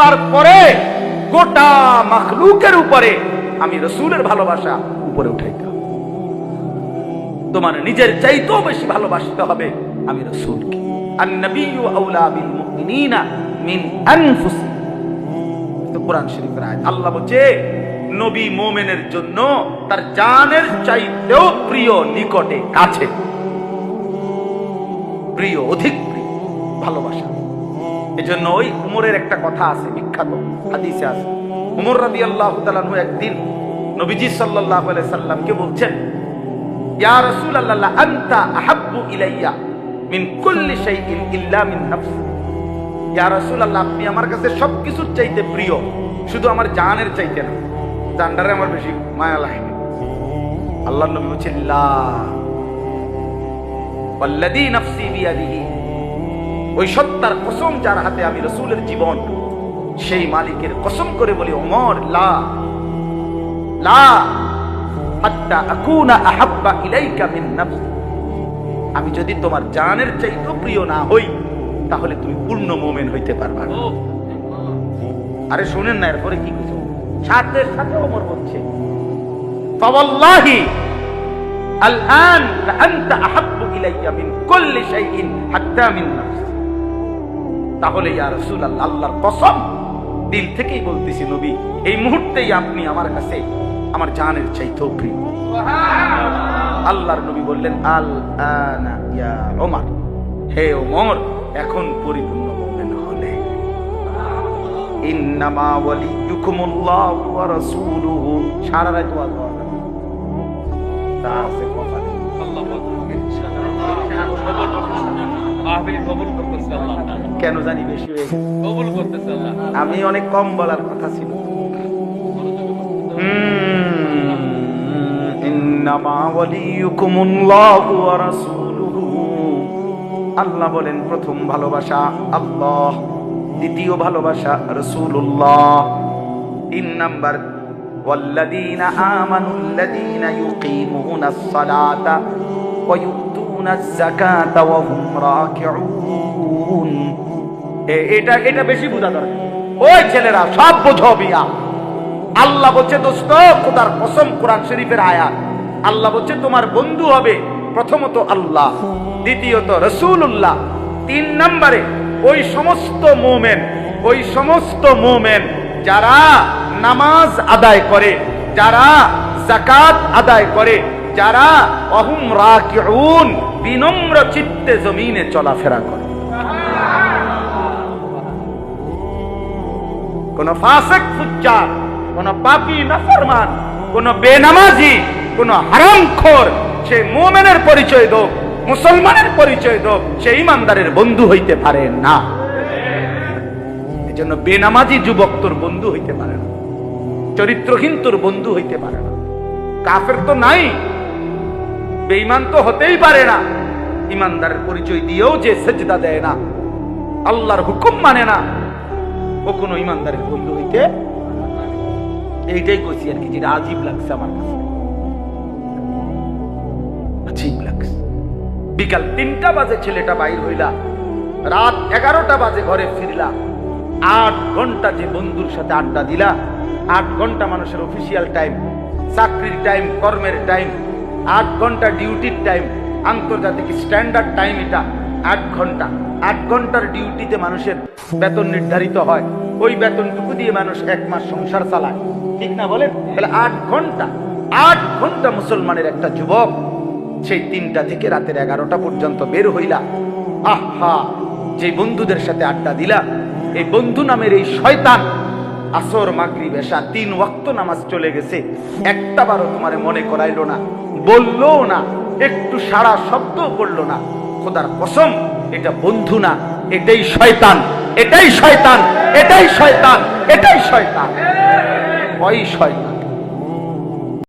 আল্লাহর পরে গোটা মাখলুকের উপরে আমি রসুলের ভালোবাসা উপরে উঠাইতে তোমার নিজের চাইতেও বেশি ভালোবাসতে হবে আমি রসুলকে। ভালোবাসা। এজন্য ওই উমরের একটা কথা আছে, বিখ্যাত হাদিসে আছে। উমর রাদি আল্লাহ তালানহু একদিন নবীজি সাল্লাহ সাল্লামকে বলছেন, ইয়া রসুল আল্লাহ আন্তা আহাব্বু ইলাইয়া মিন কুল্লি শাইইন ইল্লা মিন নাফসি। ইয়া রাসূলুল্লাহ, আপনি আমার কাছে সবকিছুর চাইতে প্রিয়, শুধু আমার জানের চাইতে না, জানটারে আমার বেশি মায়া লাগে আল্লাহ নবী বলছেন, লা ওই সত্তার কসম যার হাতে আমি রসূলের জীবন, সেই মালিকের কসম করে বলি অমর লা আমি যদি তোমার জানের চাইতেও প্রিয় না হই, তাহলে তুমি পূর্ণ মোমেন হইতে পারবা আরে শুনেন না, এরপরে কি কিছু সাথে সাথে ওমর বলছে লাআনতা আহাব্বু ইলাইয়া মিন কুল্লি শাইইন হাত্তা মিন নাফসি। তাহলে ইয়া রাসূলুল্লাহ আল্লাহর কসম দিল থেকেই বলতেছি নবী এই মুহূর্তেই আপনি আমার কাছে আমার জানের চাইতেও প্রিয়। আল্লাহর নবী বললেন আল আনা ইয়া ওমর হে ওমর এখন পরিপূর্ণ মুমিন হলে। ইন্নামা ওয়ালিয়ুকুমুল্লাহ ওয়া রাসূলুহু। সারা রাত ওয়াজ তা আছে কপালে। মাহফিল কবুল করতেছে আল্লাহ কেন জানি বেশি হয়ে গেছে। কবুল করতেছে আল্লাহ আমি অনেক কম বলার কথা ছিল ইন্নামা ওয়ালিয়ুকুমুল্লাহু ওয়া রাসূলুহু আল্লাহ বলেন প্রথম ভালোবাসা আল্লাহ দ্বিতীয় ভালোবাসা রাসূলুল্লাহ তিন নাম্বার والذين آمنوا الذين يقيمون الصلاة ويؤتون الزكاة وهم راكعون এ- এটা এটা বেশি বোঝা দরকার ওই ছেলেরা সব বোঝো বিয়া আল্লাহ বলছে দোস্ত খোদার কসম কোরআন শরীফের আয়াত আল্লাহ বলছে তোমার বন্ধু হবে প্রথমত আল্লাহ দ্বিতীয়ত রসুল্লাহ তিন নম্বরে ওই সমস্ত মোমেন ওই সমস্ত মোমেন যারা নামাজ আদায় করে যারা জাকাত আদায় করে যারা অহুম রাকিউন, বিনম্র চিত্তে জমিনে চলাফেরা করে। কোন ফাসেক, ফুজ্জার, কোন পাপী, নাফরমান, কোন বেনামাজি, কোন হারামখোর, সে মুমিনের পরিচয় দোক, মুসলমানের পরিচয় দোক, সে ইমানদারের বন্ধু হইতে পারে না। এজন্য বেনামাজি যুবক তোর বন্ধু হইতে পারে না। চরিত্রহীন তোর বন্ধু হইতে পারে না। কাফের তো নাই বেঈমান তো হতেই পারে না। ইমানদারের পরিচয় দিয়েও যে সেজদা দেয় না, আল্লাহর হুকুম মানে না ও কোনো ইমানদারের বন্ধু হইতে এইটাই কইছি আর কি যেটা আজীব লাগছে আমার কাছে। আজীব লাগছে। বিকাল তিনটা বাজে ছেলেটা বাইর হইলা, রাত এগারোটা বাজে ঘরে ফিরলা, আট ঘণ্টা যে বন্ধুর সাথে আড্ডা দিলা, আট ঘণ্টা মানুষের অফিসিয়াল টাইম চাকরির টাইম কর্মের টাইম আট ঘণ্টা ডিউটির টাইম আন্তর্জাতিক স্ট্যান্ডার্ড টাইম এটা, আট ঘণ্টা। আট ঘণ্টার ডিউটিতে মানুষের বেতন নির্ধারিত হয়। ওই বেতনটুকু দিয়ে মানুষ এক মাস সংসার চালায়। ঠিক না বলেন? তাহলে আট ঘণ্টা আট ঘণ্টা মুসলমানের একটা যুবক, সেই তিনটা থেকে রাতের এগারোটা পর্যন্ত বের হইলা, আহা, যে বন্ধুদের সাথে আড্ডা দিলা, এই বন্ধু নামের এই শয়তান আসর মাগরি বেশা তিন ওয়াক্ত নামাজ চলে গেছে। একটা বারও তোমারে মনে করাইলো না, বলল না, একটু সারা শব্দ করল না। খোদার কসম, এটা বন্ধু না, এটাই শয়তান এটাই শয়তান এটাই শয়তান এটাই শয়তান। ওই শয়তান।